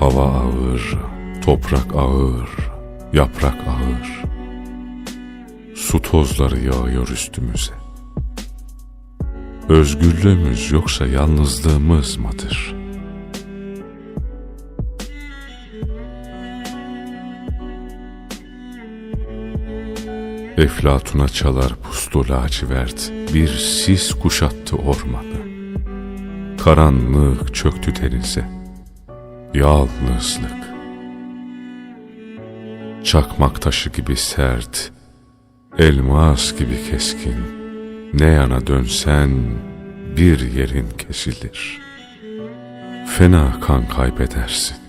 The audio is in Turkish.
Hava ağır, toprak ağır, yaprak ağır. Su tozları yağıyor üstümüze. Özgürlüğümüz yoksa yalnızlığımız mıdır? Eflatuna çalar puslu lacivert, bir sis kuşattı ormanı. Karanlık çöktü denize, yalnızlık. Çakmak taşı gibi sert, elmas gibi keskin, ne yana dönsen bir yerin kesilir. Fena kan kaybedersin.